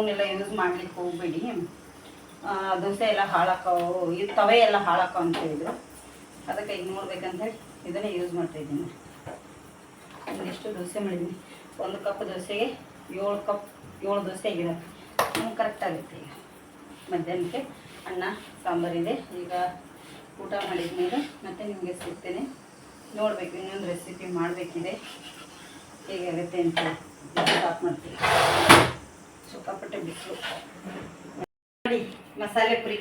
ಅವನ್ನೆಲ್ಲ ಯೂಸ್ ಮಾಡ್ಲಿಕ್ಕೆ ಹೋಗ್ಬೇಡಿ. ದೋಸೆ ಎಲ್ಲ ಹಾಳಾಕವು ಇದು ತವೆ ಎಲ್ಲ ಹಾಳಾಕೋ ಅಂತ ಹೇಳಿದ್ರು. ಅದಕ್ಕೆ ಈಗ ನೋಡ್ಬೇಕಂತ ಇದನ್ನೇ ಯೂಸ್ ಮಾಡ್ತಾ ಇದ್ದೀನಿ. ಒಂದಿಷ್ಟು ದೋಸೆ ಮಾಡಿದ್ದೀನಿ. ಒಂದು ಕಪ್ ದೋಸೆಗೆ ಏಳು ಕಪ್, ಏಳು ದೋಸೆ ಆಗಿದೆ ನಮ್ಗೆ ಕರೆಕ್ಟ್ ಆಗುತ್ತೆ ಈಗ. ಮಧ್ಯಾಹ್ನಕ್ಕೆ ಅನ್ನ ಸಾಂಬಾರಿದೆ ಈಗ ಊಟ ಮಾಡಿದ ಮೇಲೆ ಮತ್ತೆ ನಿಮಗೆ ಸಿಗ್ತೇನೆ. ನೋಡಬೇಕು, ಇನ್ನೊಂದು ರೆಸಿಪಿ ಮಾಡಬೇಕಿದೆ. ಹೇಗಾಗುತ್ತೆ ಅಂತ ಸ್ಟಾಪ್ ಮಾಡ್ತೀನಿ. ಸಿಕ್ಕಾಪಟ್ಟೆ ಬಿಸಿಲು. ನೋಡಿ, ಮಸಾಲೆ ಪುರಿ.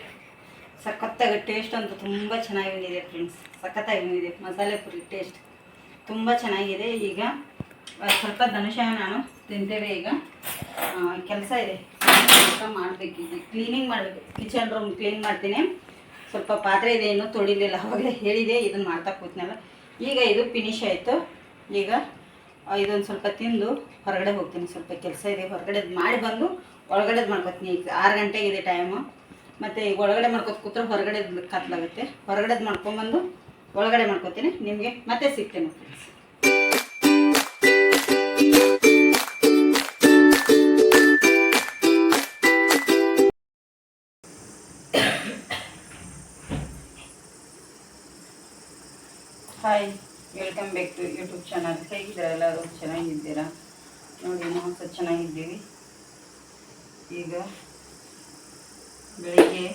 ಸಖತ್ತಾಗಿ ಟೇಸ್ಟ್ ಅಂತೂ ತುಂಬ ಚೆನ್ನಾಗಿ ಬಂದಿದೆ ಫ್ರೆಂಡ್ಸ್ ಸಖತ್ತಾಗಿ ಬಂದಿದೆ ಮಸಾಲೆ ಪುರಿ ಟೇಸ್ಟ್ ತುಂಬ ಚೆನ್ನಾಗಿದೆ. ಈಗ ಸ್ವಲ್ಪ ಧನುಷ ನಾನು ತಿಂತೇವೆ ಈಗ. ಕೆಲಸ ಇದೆ. ಮಾಡಬೇಕು ಈಗ. ಕ್ಲೀನಿಂಗ್ ಮಾಡಬೇಕು. ಕಿಚನ್ ರೂಮ್ ಕ್ಲೀನ್ ಮಾಡ್ತೀನಿ. ಸ್ವಲ್ಪ ಪಾತ್ರೆ ಇದೆ, ಇನ್ನೂ ತೊಳಿಲಿಲ್ಲ. ಅವಾಗಲೇ ಹೇಳಿದೆ ಇದನ್ನು ಮಾಡ್ತಾ ಕೂತ್ನಲ್ಲ. ಈಗ ಇದು ಫಿನಿಶ್ ಆಯಿತು. ಈಗ ಇದೊಂದು ಸ್ವಲ್ಪ ತಿಂದು ಹೊರಗಡೆ ಹೋಗ್ತೀನಿ. ಸ್ವಲ್ಪ ಕೆಲಸ ಇದೆ. ಹೊರಗಡೆ ಮಾಡಿ ಬಂದು ಒಳಗಡೆದು ಮಾಡ್ಕೊತೀನಿ. ಈಗ ಆರು ಗಂಟೆಗೆ ಇದೆ ಟೈಮು ಮತ್ತು ಈಗ ಒಳಗಡೆ ಮಾಡ್ಕೊತ ಕೂತ್ರೆ ಹೊರಗಡೆ ಕತ್ಲಾಗುತ್ತೆ ಹೊರಗಡೆದು ಮಾಡ್ಕೊಂಬಂದು ಒಳಗಡೆ ಮಾಡ್ಕೊತೀನಿ. ನಿಮಗೆ ಮತ್ತೆ ಸಿಗ್ತೇನೆ friends hi welcome to YouTube channel ಹೇಗಿದ್ದಾರೆ ಎಲ್ಲರೂ? ಚೆನ್ನಾಗಿದ್ದೀರಾ? ನೋಡಿ, ನಾವು ಸಹ ಚೆನ್ನಾಗಿದ್ದೀವಿ. ಈಗ ಬೆಳಿಗ್ಗೆ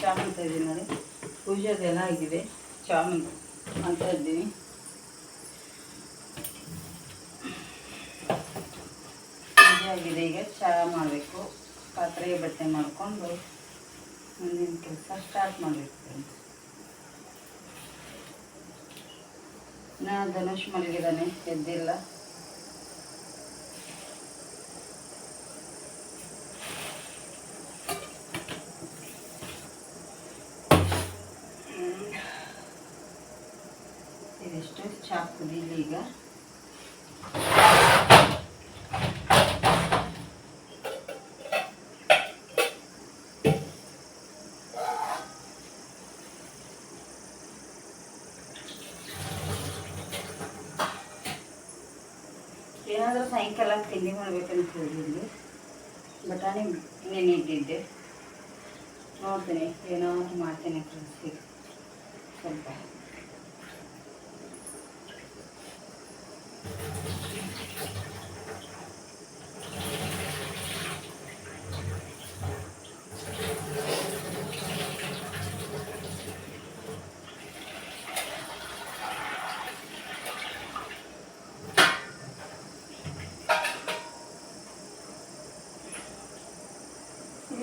ಚಾಮಂತ ಇದ್ದೀನಿ ನೋಡಿ ಪೂಜೆದೆಲ್ಲ ಆಗಿದೆ. ಚಾಮಂತ ಅಂತ ಇದ್ದೀನಿ ಪೂಜೆ ಆಗಿದೆ ಈಗ. ಚಹಾ ಮಾಡಬೇಕು. ಪಾತ್ರೆ ಬಟ್ಟೆ ಮಾಡಿಕೊಂಡು ಮುಂದಿನ ಕೆಲಸ ಸ್ಟಾರ್ಟ್ ಮಾಡಬೇಕು. ನಾ ಧನುಷ್ ಮಲಗಿದ್ದಾನೆ ಎದ್ದಿಲ್ಲ. ಇದೆಷ್ಟು ಇದಿಷ್ಟು ಚಾ ಈಗ. ಏನಾದರೂ ಸಾಯಂಕಾಲ ತಿಂಡಿ ಮಾಡ್ಬೇಕಂತ ಹೇಳಿದ್ವಿ. ಬಟಾಣಿ ನೆನೆ ಇಟ್ಟಿದ್ದೆ. ನೋಡ್ತೀನಿ ಏನಾದರೂ ಮಾಡ್ತೀನಿ ಫ್ರೆಂಡ್ಸ್ ಸ್ವಲ್ಪ.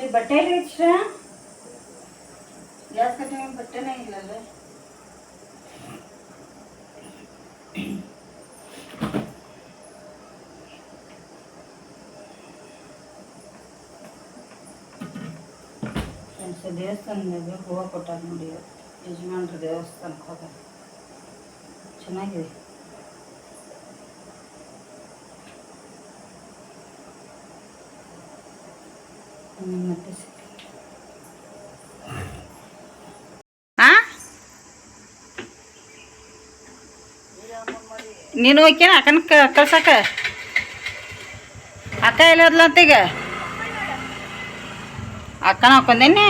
ಇಲ್ಲಿ ಬಟ್ಟೆ ಇಷ್ಟ ಗ್ಯಾಸ್ ಕಟ್ಟೆ ಮೇಲೆ ಬಟ್ಟೆನೇ ಇಲ್ಲಲ್ಲ ಫ್ರೆಂಡ್ಸ್ ದೇವಸ್ಥಾನದಾಗ ಹೂವು ಕೊಟ್ಟಾರ ನೋಡಿ ಯಜಮಾನ್ರು ದೇವಸ್ಥಾನಕ್ಕೆ ಹೋದ ಚೆನ್ನಾಗಿದೆ ನೀನು ಹೋಗ್ಯಾನ ಅಕ್ಕನ ಕಳ್ಸಕ ಅಕ್ಕ ಎಲ್ಲದ್ಲ ಅಂತ ಈಗ ಅಕ್ಕನ ಹಾಕೊಂಡೇನಿ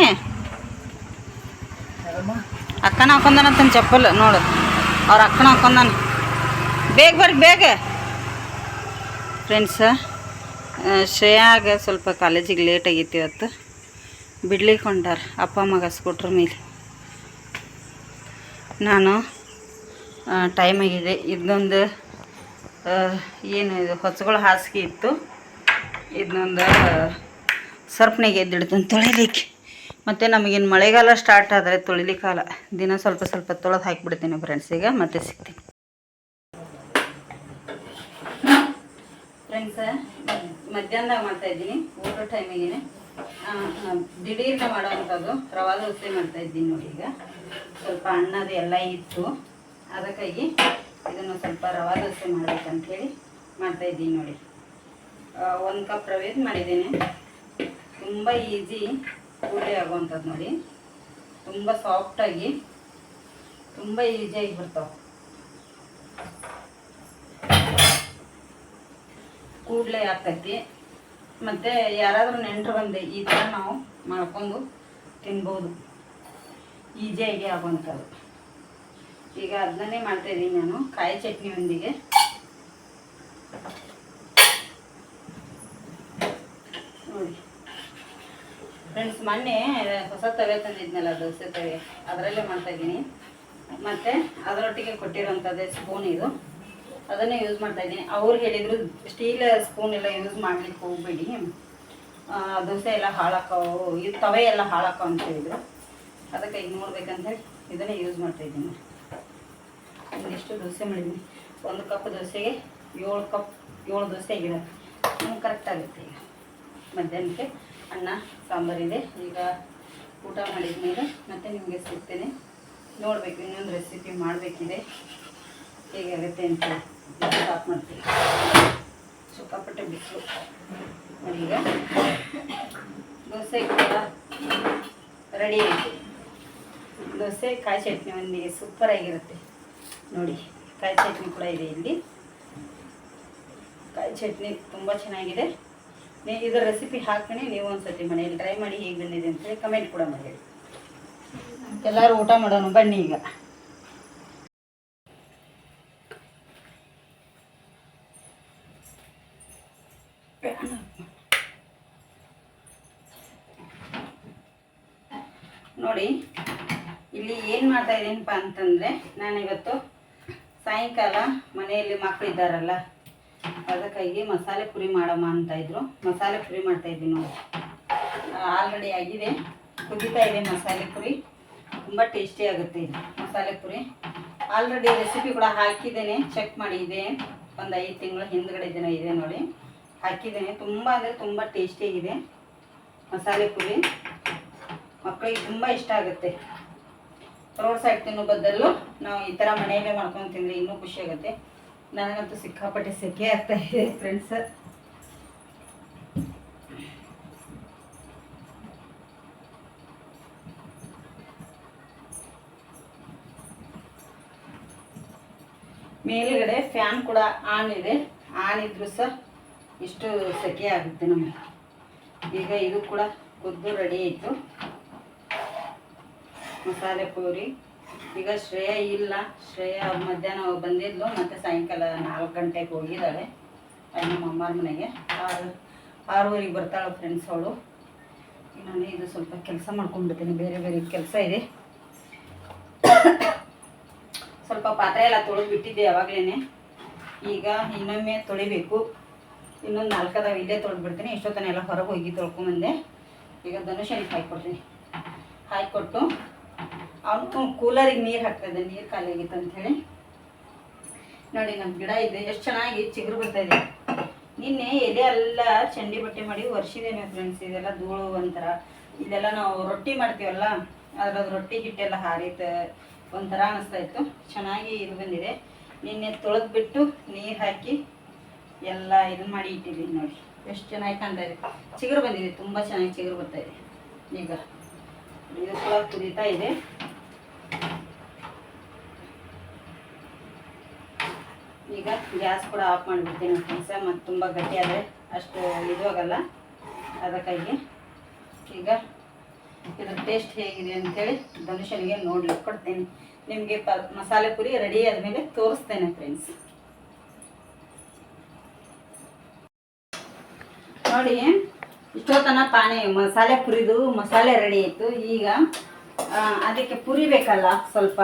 ಅಕ್ಕನ ಹಾಕೊಂಡಾನಂತ ಚಪ್ಪಲ್ ನೋಡು ಅವ್ರ ಅಕ್ಕನ ಹಾಕೊಂಡಾನ ಬೇಗ ಬರ್ರಿ ಬೇಗ ಫ್ರೆಂಡ್ಸ ಶ್ರೇಯಾಗ ಸ್ವಲ್ಪ ಕಾಲೇಜಿಗೆ ಲೇಟ್ ಆಗೈತಿ ಇವತ್ತು. ಬಿಡ್ಲಿಕ್ಕೆ ಹೊಂಟಾರ ಅಪ್ಪ ಮಗ ಸ್ಕೂಟ್ರ್ ಮೇಲೆ. ನಾನು ಟೈಮ್ ಆಗಿದೆ. ಇದೊಂದು ಏನು ಇದು, ಹೊಸಗಳು ಹಾಸಿಗೆ ಇತ್ತು. ಇದನ್ನೊಂದು ಸರ್ಪ್ನಾಗೆ ಎದ್ದಿಡ್ತೀನಿ ತೊಳಿಲಿಕ್ಕೆ. ಮತ್ತು ನಮಗೇನು ಮಳೆಗಾಲ ಸ್ಟಾರ್ಟ್ ಆದರೆ ಕಾಲ ದಿನ ಸ್ವಲ್ಪ ಸ್ವಲ್ಪ ತೊಳೆದು ಹಾಕಿಬಿಡ್ತೀನಿ ಫ್ರೆಂಡ್ಸ್ ಈಗ, ಮತ್ತೆ ಸಿಗ್ತೀನಿ. ಫ್ರೆಂಡ್ಸ ಮಧ್ಯಾಹ್ನದಾಗ ಮಾಡ್ತಾ ಇದ್ದೀನಿ ಊಟ ಟೈಮಿಗೆ ದಿಢೀರ್ನ ಮಾಡೋವಂಥದ್ದು ರವಾ ದೋಸೆ ಮಾಡ್ತಾ ಇದ್ದೀನಿ ನೋಡಿ ಈಗ. ಸ್ವಲ್ಪ ಅಣ್ಣದು ಎಲ್ಲ ಇತ್ತು ಅದಕ್ಕಾಗಿ ಇದನ್ನು ಸ್ವಲ್ಪ ರವಾ ದೋಸೆ ಮಾಡ್ಬೇಕಂತೇಳಿ ಮಾಡ್ತಾ ಇದ್ದೀನಿ ನೋಡಿ. ಒಂದು ಕಪ್ ರವೆದು ಮಾಡಿದ್ದೀನಿ. ತುಂಬ ಈಸಿ ಪೂಜೆ ಆಗುವಂಥದ್ದು ನೋಡಿ. ತುಂಬ ಸಾಫ್ಟಾಗಿ ತುಂಬ ಈಸಿಯಾಗಿ ಬರ್ತಾವೆ. ಕೂಡಲೇ ಆಗ್ತೈತಿ. ಮತ್ತು ಯಾರಾದರೂ ನೆಂಟರು ಬಂದೆ ಈ ಥರ ನಾವು ಮಾಡ್ಕೊಂಡು ತಿನ್ಬೋದು. ಈಜಿಯಾಗಿ ಆಗುವಂಥದ್ದು. ಈಗ ಅದನ್ನೇ ಮಾಡ್ತಾ ಇದ್ದೀನಿ ನಾನು, ಕಾಯಿ ಚಟ್ನಿಯೊಂದಿಗೆ ನೋಡಿ. ಫ್ರೆಂಡ್ಸ್ ಮೊನ್ನೆ ಹೊಸ ತವೆ ತಂದಿದ್ನಲ್ಲ ದೋಸೆ ತವೆ, ಅದರಲ್ಲೇ ಮಾಡ್ತಾ ಇದ್ದೀನಿ ಮತ್ತು ಅದರೊಟ್ಟಿಗೆ ಕೊಟ್ಟಿರೋಂಥದ್ದೇ ಸ್ಪೂನ್ ಇದು. ಅದನ್ನೇ ಯೂಸ್ ಮಾಡ್ತಾ ಇದ್ದೀನಿ. ಅವ್ರು ಹೇಳಿದರು ಸ್ಟೀಲ್ ಸ್ಪೂನ್ ಎಲ್ಲ ಯೂಸ್ ಮಾಡ್ಲಿಕ್ಕೆ ಹೋಗ್ಬೇಡಿ. ದೋಸೆ ಎಲ್ಲ ಹಾಳಾಕವು ಇದು ತವೆ ಎಲ್ಲ ಹಾಳಾಕೋ ಅಂತ ಹೇಳಿದರು. ಅದಕ್ಕೆ ಈಗ ನೋಡ್ಬೇಕಂತೇಳಿ ಇದನ್ನೇ ಯೂಸ್ ಮಾಡ್ತಾ ಇದ್ದೀನಿ. ಒಂದಿಷ್ಟು ದೋಸೆ ಮಾಡಿದ್ದೀನಿ. ಒಂದು ಕಪ್ ದೋಸೆಗೆ ಏಳು ಕಪ್, ಏಳು ದೋಸೆ ಆಗಿದೆ ನಮ್ಗೆ ಕರೆಕ್ಟ್ ಆಗುತ್ತೆ ಈಗ. ಮಧ್ಯಾಹ್ನಕ್ಕೆ ಅನ್ನ ಸಾಂಬಾರಿದೆ ಈಗ ಊಟ ಮಾಡಿದ ಮೇಲೆ ಮತ್ತೆ ನಿಮಗೆ ಸಿಗ್ತೇನೆ. ನೋಡಬೇಕು ಇನ್ನೊಂದು ರೆಸಿಪಿ ಮಾಡಬೇಕಿದೆ. ಹೇಗಾಗುತ್ತೆ ಅಂತ ಸ್ಟಾಪ್ ಮಾಡ್ತೀನಿ ಸಿಕ್ಕಾಪಟ್ಟೆ ಬಿಸಿಲು ನೋಡಿ ಈಗ ದೋಸೆ ಕೂಡ ರೆಡಿ ಆಯಿತು. ದೋಸೆ ಕಾಯಿ ಚಟ್ನಿ ಒಂದಿಗೆ ಸೂಪರಾಗಿರುತ್ತೆ ನೋಡಿ ಕಾಯಿ ಚಟ್ನಿ ಕೂಡ ಇದೆ ಇಲ್ಲಿ ಕಾಯಿ ಚಟ್ನಿ ತುಂಬ ಚೆನ್ನಾಗಿದೆ ನೀ ಇದರ ರೆಸಿಪಿ ಹಾಕ್ತೀನಿ ನೀವು ಒಂದ್ಸತಿ ಮನೆಯಲ್ಲಿ ಟ್ರೈ ಮಾಡಿ ಹೇಗೆ ಬಂದಿದೆ ಅಂತೇಳಿ ಕಮೆಂಟ್ ಕೂಡ ಮಾಡಿ ಎಲ್ಲರೂ ಊಟ ಮಾಡೋಣ ಬನ್ನಿ ಈಗ ನೋಡಿ, ಇಲ್ಲಿ ಏನು ಮಾಡ್ತಾ ಇದ್ದೀನಪ್ಪ ಅಂತಂದರೆ, ನಾನಿವತ್ತು ಸಾಯಂಕಾಲ ಮನೆಯಲ್ಲಿ ಮಕ್ಕಳಿದ್ದಾರಲ್ಲ ಅದಕ್ಕಾಗಿ ಮಸಾಲೆ ಪುರಿ ಮಾಡಮ್ಮ ಅಂತ ಇದ್ರು. ಮಸಾಲೆ ಪುರಿ ಮಾಡ್ತಾ ಇದ್ದೀನಿ ನೋಡಿ. ಆಲ್ರೆಡಿ ಆಗಿದೆ. ಕುದೀತಾ ಇದೆ ಮಸಾಲೆ ಪುರಿ. ತುಂಬ ಟೇಸ್ಟಿ ಆಗುತ್ತೆ ಇದು ಮಸಾಲೆ ಪುರಿ. ಆಲ್ರೆಡಿ ರೆಸಿಪಿ ಕೂಡ ಹಾಕಿದ್ದೇನೆ. ಚೆಕ್ ಮಾಡಿ ಇದೆ. ಒಂದು ಐದು ತಿಂಗಳ ಹಿಂದ್ಗಡೆ ದಿನ ಇದೆ ನೋಡಿ. ಹಾಕಿದ್ದೇನೆ. ತುಂಬ ಅಂದರೆ ತುಂಬ ಟೇಸ್ಟಿಯಾಗಿದೆ ಮಸಾಲೆ ಪುರಿ. ಮಕ್ಕಳಿಗೆ ತುಂಬ ಇಷ್ಟ ಆಗುತ್ತೆ. ರೋಡ್ ಸೈಡ್ ತಿನ್ನೋ ಬದಲು ನಾವು ಈ ಥರ ಮನೆಯಲ್ಲೇ ಮಾಡ್ಕೊಂಡು ತಿಂದರೆ ಇನ್ನೂ ಖುಷಿ ಆಗುತ್ತೆ. ನನಗಂತೂ ಸಿಕ್ಕಾಪಟ್ಟೆ ಸೆಕೆ ಆಗ್ತಾ ಇದೆ ಫ್ರೆಂಡ್ಸ್ ಮೇಲುಗಡೆ ಫ್ಯಾನ್ ಕೂಡ ಆನ್ ಇದೆ. ಆನ್ ಇದ್ರು ಸಹ ಇಷ್ಟು ಸೆಕೆ ಆಗುತ್ತೆ ನಮಗೆ. ಈಗ ಇದು ಕೂಡ ಕುದ್ದು ರೆಡಿ ಆಯಿತು. ಮಸಾಲೆ ಪೂರಿ. ಈಗ ಶ್ರೇಯ ಇಲ್ಲ. ಶ್ರೇಯ ಮಧ್ಯಾಹ್ನ ಬಂದಿದ್ಲು, ಮತ್ತು ಸಾಯಂಕಾಲ ನಾಲ್ಕು ಗಂಟೆಗೆ ಹೋಗಿದ್ದಾಳೆ ನಮ್ಮ ಅಮ್ಮನ ಮನೆಗೆ. ಆರು, ಆರೂವರೆಗೆ ಬರ್ತಾಳೆ ಫ್ರೆಂಡ್ಸ್ ಅವಳು. ನಾನು ಇದು ಸ್ವಲ್ಪ ಕೆಲಸ ಮಾಡ್ಕೊಂಡ್ಬಿಡ್ತೀನಿ, ಬೇರೆ ಬೇರೆ ಕೆಲಸ ಇದೆ. ಸ್ವಲ್ಪ ಪಾತ್ರೆ ಎಲ್ಲ ತೊಳೆದು ಬಿಟ್ಟಿದ್ದೆ ಯಾವಾಗಲೇ ಈಗ ಇನ್ನೊಮ್ಮೆ ತೊಳಿಬೇಕು. ಇನ್ನೊಂದು ನಾಲ್ಕದಾವ ಇಲ್ಲೇ ತೊಳೆದು ಬಿಡ್ತೀನಿ ಇಷ್ಟೊತ್ತನ ಎಲ್ಲ ಹೊರಗೆ ಹೋಗಿ ತೊಳ್ಕೊಂಡ್ಬಂದೆ ಈಗ ಧನುಷನಿಗೆ ಹಾಕಿ ಹಾಕ್ಕೊಟ್ಟು ಅವನು ಕೂಲರಿಗೆ ನೀರು ಹಾಕ್ತದೆ ನೀರು ಖಾಲಿ ಆಗಿತ್ತು ಹೇಳಿ. ನೋಡಿ ನಮ್ಮ ಗಿಡ ಇದೆ, ಎಷ್ಟು ಚೆನ್ನಾಗಿ ಚಿಗುರು ಬರ್ತಾ ಇದೆ. ನಿನ್ನೆ ಎಲೆ ಎಲ್ಲ ಚಂಡಿ ಬಟ್ಟೆ ಮಾಡಿ ವರ್ಷಿದ್ದೇನೆ ಫ್ರೆಂಡ್ಸ್ ಇದೆಲ್ಲ ಧೂಳು ಒಂಥರ. ಇದೆಲ್ಲ ನಾವು ರೊಟ್ಟಿ ಮಾಡ್ತೀವಲ್ಲ, ಅದ್ರದ್ದು ರೊಟ್ಟಿ ಹಿಟ್ಟೆಲ್ಲ ಹಾರಿತ, ಒಂಥರ ಅನಿಸ್ತಾ ಇತ್ತು. ಚೆನ್ನಾಗಿ ಇದು ಬಂದಿದೆ. ನಿನ್ನೆ ತೊಳೆದ್ಬಿಟ್ಟು ನೀರು ಹಾಕಿ ಎಲ್ಲ ಇದು ಮಾಡಿ ಇಟ್ಟಿದ್ದೀನಿ ನೋಡಿ. ಎಷ್ಟು ಚೆನ್ನಾಗಿ ಕಾಣ್ತಾ ಇದೆ. ಚಿಗುರು ಬಂದಿದೆ, ತುಂಬ ಚೆನ್ನಾಗಿ ಚಿಗುರು ಬರ್ತಾ ಇದೆ. ಈಗ ಇದು ಕೂಡ ಕುದೀತಾ ಇದೆ ಈಗ ಗ್ಯಾಸ್ ಕೂಡ ಆಫ್ ಮಾಡಿಬಿಡ್ತೀನಿ ಫ್ರೆಂಡ್ಸ ಮತ್ತು ತುಂಬ ಗಟ್ಟಿ ಆದರೆ ಅಷ್ಟು ಇದು ಆಗಲ್ಲ ಅದಕ್ಕಾಗಿ. ಈಗ ಇದರ ಟೇಸ್ಟ್ ಹೇಗಿದೆ ಅಂತೇಳಿ ಧನುಷನಿಗೆ ನೋಡಿ ಕೊಡ್ತೇನೆ. ನಿಮಗೆ ಪ, ಮಸಾಲೆ ಪುರಿ ರೆಡಿ ಆದಮೇಲೆ ತೋರಿಸ್ತೇನೆ ಫ್ರೆಂಡ್ಸ್ ನೋಡಿ, ಇಷ್ಟೊತ್ತನ ಪಾನಿ, ಮಸಾಲೆ ಪುರಿದು ಮಸಾಲೆ ರೆಡಿ ಆಯಿತು ಈಗ ಅದಕ್ಕೆ ಪುರಿ ಬೇಕಲ್ಲ ಸ್ವಲ್ಪ.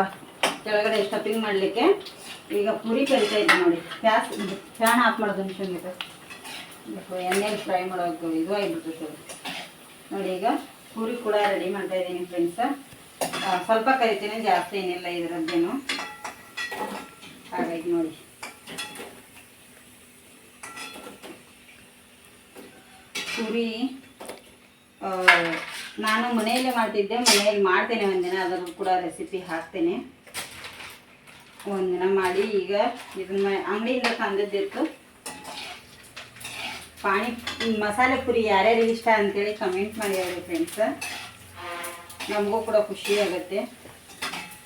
ಕೆಳಗಡೆ ಸ್ಟಫಿಂಗ್ ಮಾಡಲಿಕ್ಕೆ ಈಗ ಪುರಿ ಕರಿತಾ ಇದ್ದೆ ನೋಡಿ. ಗ್ಯಾಸ್ ಫ್ಯಾನ್ ಆಫ್ ಮಾಡೋದು ಅನ್ಕೊಂಡಿದ್ದೆ ಎಣ್ಣೆ ಫ್ರೈ ಮಾಡೋದು ಇದು ಆಗಿಬಿಟ್ಟು ಸರ್ ನೋಡಿ ಈಗ ಪುರಿ ಕೂಡ ರೆಡಿ ಮಾಡ್ತಾ ಇದ್ದೀನಿ ಫ್ರೆಂಡ್ಸ್ ಸ್ವಲ್ಪ ಕರಿತೀನಿ, ಜಾಸ್ತಿ ಏನಿಲ್ಲ ಇದರದ್ದೇನು. ಹಾಗಾಗಿ ನೋಡಿ. ಪುರಿ ನಾನು ಮನೆಯಲ್ಲೇ ಮಾಡ್ತಿದ್ದೆ. ಮನೆಯಲ್ಲಿ ಮಾಡ್ತೇನೆ ಒಂದಿನ ಅದರ ಕೂಡ ರೆಸಿಪಿ ಹಾಕ್ತೇನೆ. ಒಂದಿನ ಮಾಡಿ ಈಗ ಇದನ್ನ ಅಂಗಡಿಯಿಂದ ತಂದದ್ದಿತ್ತು. ಪಾಣಿ ಮಸಾಲೆ ಪುರಿ ಯಾರ್ಯಾರಿಗೆ ಇಷ್ಟ ಅಂತೇಳಿ ಕಮೆಂಟ್ ಮಾಡಿ ಫ್ರೆಂಡ್ಸ್ ನಮಗೂ ಕೂಡ ಖುಷಿ ಆಗುತ್ತೆ.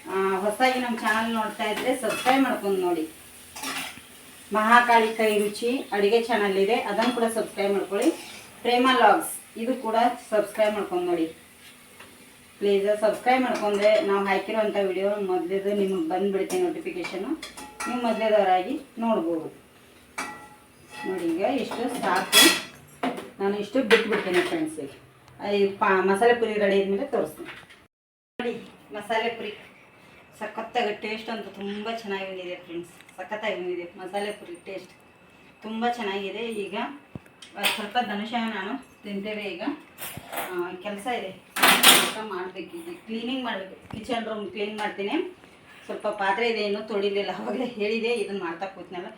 ಆ, ಹೊಸದಾಗಿ ನಮ್ಮ ಚಾನಲ್ ನೋಡ್ತಾ ಇದ್ರೆ ಸಬ್ಸ್ಕ್ರೈಬ್ ಮಾಡ್ಕೊಂಡು ನೋಡಿ. ಮಹಾಕಾಳಿ ಕೈ ರುಚಿ ಅಡುಗೆ ಚಾನಲ್ ಇದೆ. ಅದನ್ನು ಕೂಡ ಸಬ್ಸ್ಕ್ರೈಬ್ ಮಾಡ್ಕೊಳ್ಳಿ. ಪ್ರೇಮ ಲಾಗ್ಸ್ ಇದು ಕೂಡ ಸಬ್ಸ್ಕ್ರೈಬ್ ಮಾಡ್ಕೊಂಡು ನೋಡಿ. ಪ್ಲೀಸ್ ಸಬ್ಸ್ಕ್ರೈಬ್ ಮಾಡ್ಕೊಂಡ್ರೆ ನಾವು ಹಾಕಿರುವಂಥ ವಿಡಿಯೋ ಮೊದಲೇದು ನಿಮಗೆ ಬಂದುಬಿಡುತ್ತೆ ನೋಟಿಫಿಕೇಶನು ನೀವು ಮೊದಲೇದವರಾಗಿ ನೋಡ್ಬೋದು. ನೋಡಿ ಈಗ ಇಷ್ಟು ಸಾಕು ನಾನು ಇಷ್ಟು ಬಿಟ್ಬಿಡ್ತೀನಿ ಫ್ರೆಂಡ್ಸ್ ಈ ಪಾ, ಮಸಾಲೆ ಪುರಿ ರೆಡಿ ಆದಮೇಲೆ ತೋರಿಸ್ತೀನಿ. ನೋಡಿ, ಮಸಾಲೆ ಪುರಿ. ಸಖತ್ತಾಗಿ ಟೇಸ್ಟ್ ಅಂತೂ ತುಂಬ ಚೆನ್ನಾಗಿ ಬಂದಿದೆ ಫ್ರೆಂಡ್ಸ್ ಸಖತ್ತಾಗಿ ಬಂದಿದೆ ಮಸಾಲೆ ಪುರಿ ಟೇಸ್ಟ್ ತುಂಬ ಚೆನ್ನಾಗಿದೆ. ಈಗ ಸ್ವಲ್ಪ ಧನುಷ ನಾನು ತಿಂತೇವೆ ಈಗ. ಕೆಲಸ ಇದೆ. ಸ್ವಲ್ಪ ಮಾಡಬೇಕಿದೆ ಕ್ಲೀನಿಂಗ್ ಮಾಡಬೇಕು. ಕಿಚನ್ ರೂಮ್ ಕ್ಲೀನ್ ಮಾಡ್ತೀನಿ. ಸ್ವಲ್ಪ ಪಾತ್ರೆ ಇದೆ, ಇನ್ನೂ ತೊಳಿಲಿಲ್ಲ. ಅವಾಗಲೇ ಹೇಳಿದೆ, ಇದನ್ನು ಮಾಡ್ತಾ ಕೂತ್ನಲ್ಲ.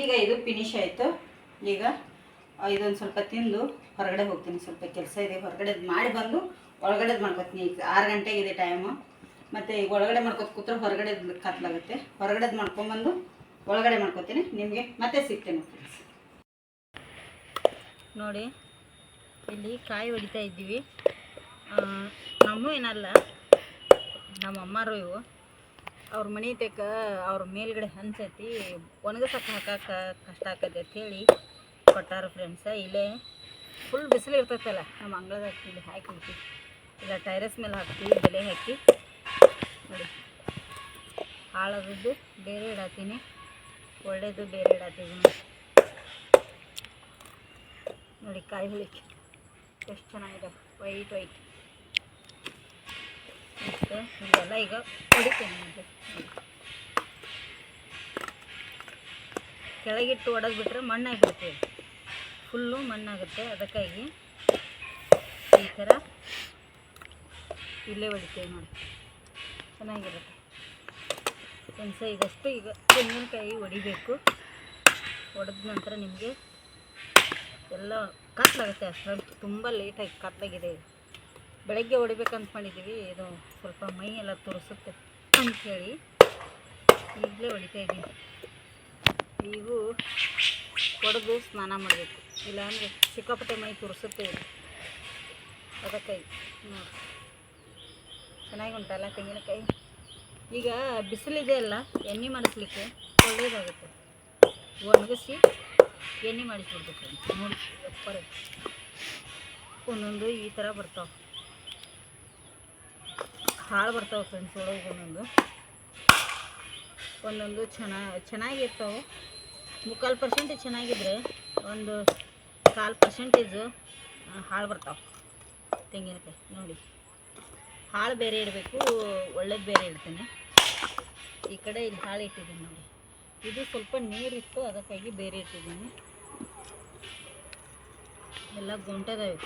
ಈಗ ಇದು ಫಿನಿಶ್ ಆಯಿತು. ಈಗ ಇದೊಂದು ಸ್ವಲ್ಪ ತಿಂದು ಹೊರಗಡೆ ಹೋಗ್ತೀನಿ. ಸ್ವಲ್ಪ ಕೆಲಸ ಇದೆ. ಹೊರಗಡೆ ಮಾಡಿ ಬಂದು ಒಳಗಡೆದು ಮಾಡ್ಕೊತೀನಿ. ಈಗ ಆರು ಗಂಟೆಗೆ ಇದೆ ಟೈಮು ಮತ್ತು ಈಗ ಒಳಗಡೆ ಮಾಡ್ಕೊತ ಕೂತ್ರೆ ಹೊರಗಡೆ ಕತ್ಲಾಗುತ್ತೆ. ಹೊರಗಡೆದು ಮಾಡ್ಕೊಂಬಂದು ಒಳಗಡೆ ಮಾಡ್ಕೊತೀನಿ. ನಿಮಗೆ ಮತ್ತೆ ಸಿಗ್ತೇನೆ ನೋಡಿ, ಇಲ್ಲಿ ಕಾಯಿ ಹೊಡಿತಾ ಇದ್ದೀವಿ. ನಮ್ಮ ಏನಲ್ಲ. ನಮ್ಮ ಅಮ್ಮಾರು ಇವು. ಅವ್ರ ಮನೆ ತೆಕ್ಕ ಅವ್ರ ಮೇಲ್ಗಡೆ ಹಂಚೈತಿ ಒಣಗಸಕ್ಕೆ ಹಾಕಕ್ಕ ಕಷ್ಟ ಆಕತಿ ಅಂತೇಳಿ ಕೊಟ್ಟಾರ ಫ್ರೆಂಡ್ಸ ಇಲ್ಲೇ ಫುಲ್ ಬಿಸಿಲು ಇರ್ತೈತಲ್ಲ ನಮ್ಮ ಅಂಗಳದಾಗ ಇಲ್ಲಿ ಹಾಕಿಬಿಡ್ತೀವಿ ಇಲ್ಲ ಟೈರಸ್ ಮೇಲೆ ಹಾಕ್ತೀವಿ, ಬೆಲೆ ಹಾಕಿ. ನೋಡಿ. ಹಾಳಾದದ್ದು ಬೇರೆ ಇಡತ್ತೀನಿ ಒಳ್ಳೆಯದು ಬೇರೆ ಇಡತ್ತೀವಿ ನೋಡಿ. ಕಾಯಿ ಹುಳಿ ಎಷ್ಟು ಚೆನ್ನಾಗಿದೆ. ವೈಟ್ ವೈಟ್ ಮತ್ತು ಇದೆಲ್ಲ ಈಗ ಹೊಡಿತೇನೆ ಇದು ಕೆಳಗಿಟ್ಟು ಒಡೆದು ಬಿಟ್ಟರೆ ಮಣ್ಣಾಗಿಬಿಡ್ತೇವೆ ಫುಲ್ಲು ಮಣ್ಣಾಗುತ್ತೆ ಅದಕ್ಕಾಗಿ ಈ ಥರ ಇಲ್ಲೇ ಹೊಡಿತೇವೆ ನೋಡಿ. ಚೆನ್ನಾಗಿರುತ್ತೆ. ಕೆಲಸ ಈಗಷ್ಟು ಈಗ ತೆಂಗಿನಕಾಯಿ ಹೊಡಿಬೇಕು. ಹೊಡೆದ ನಂತರ ನಿಮಗೆ ಎಲ್ಲ ಕತ್ಲಾಗುತ್ತೆ ಅಷ್ಟೊಂದು ತುಂಬ ಲೇಟಾಗಿ ಕತ್ಲಾಗಿದೆ. ಬೆಳಗ್ಗೆ ಹೊಡಿಬೇಕಂತ ಮಾಡಿದ್ದೀವಿ. ಇದು ಸ್ವಲ್ಪ ಮೈ ಎಲ್ಲ ತುರಿಸುತ್ತೆ ಅಂಥೇಳಿ ಈಗಲೇ ಹೊಡಿತಾ ಇದ್ದೀನಿ. ನೀವು ಹೊಡೆದು ಸ್ನಾನ ಮಾಡಬೇಕು. ಇಲ್ಲಾಂದರೆ ಸಿಕ್ಕಾಪಟ್ಟೆ ಮೈ ತೋರಿಸುತ್ತೆ ಇದು. ನೋಡಿ. ಚೆನ್ನಾಗಿ ಉಂಟಲ್ಲ ತೆಂಗಿನಕಾಯಿ? ಈಗ ಬಿಸಿಲಿದೆ ಅಲ್ಲ, ಎಣ್ಣೆ ಮಾಡಿಸ್ಲಿಕ್ಕೆ ಒಳ್ಳೆಯದಾಗುತ್ತೆ ಒಣಗಿಸಿ ಎಣ್ಣೆ ಮಾಡಿಸ್ಬಿಡ್ಬೇಕು. ನೋಡಿ ಎಪ್ಪರೆ ಒಂದೊಂದು ಈ ಥರ ಬರ್ತಾವೆ. ಹಾಳು ಬರ್ತಾವೆ ಫ್ರೆಂಡ್ಸ್ ಒಳಗೆ ಒಂದೊಂದು. ಒಂದೊಂದು ಚೆನ್ನಾಗಿ ಚೆನ್ನಾಗಿರ್ತಾವೆ. ಮುಕ್ಕಾಲು ಪರ್ಸೆಂಟೇಜ್ ಚೆನ್ನಾಗಿದ್ರೆ ಒಂದು ಕಾಲು ಪರ್ಸೆಂಟೇಜು ಹಾಳು ಬರ್ತಾವೆ. ತೆಂಗಿನಕಾಯಿ, ನೋಡಿ. ಹಾಳು ಬೇರೆ ಇಡಬೇಕು, ಒಳ್ಳೇದು ಬೇರೆ ಇಡ್ತೀನಿ. ಈ ಕಡೆ ಇಲ್ಲಿ ಹಾಳು ಇಟ್ಟಿದ್ದೀನಿ ನೋಡಿ. ಇದು ಸ್ವಲ್ಪ ನೀರಿತ್ತು ಅದಕ್ಕಾಗಿ ಬೇರೆ ಇಟ್ಟಿದ್ದೀನಿ. ಎಲ್ಲ ಗುಂಟದಾವೆ.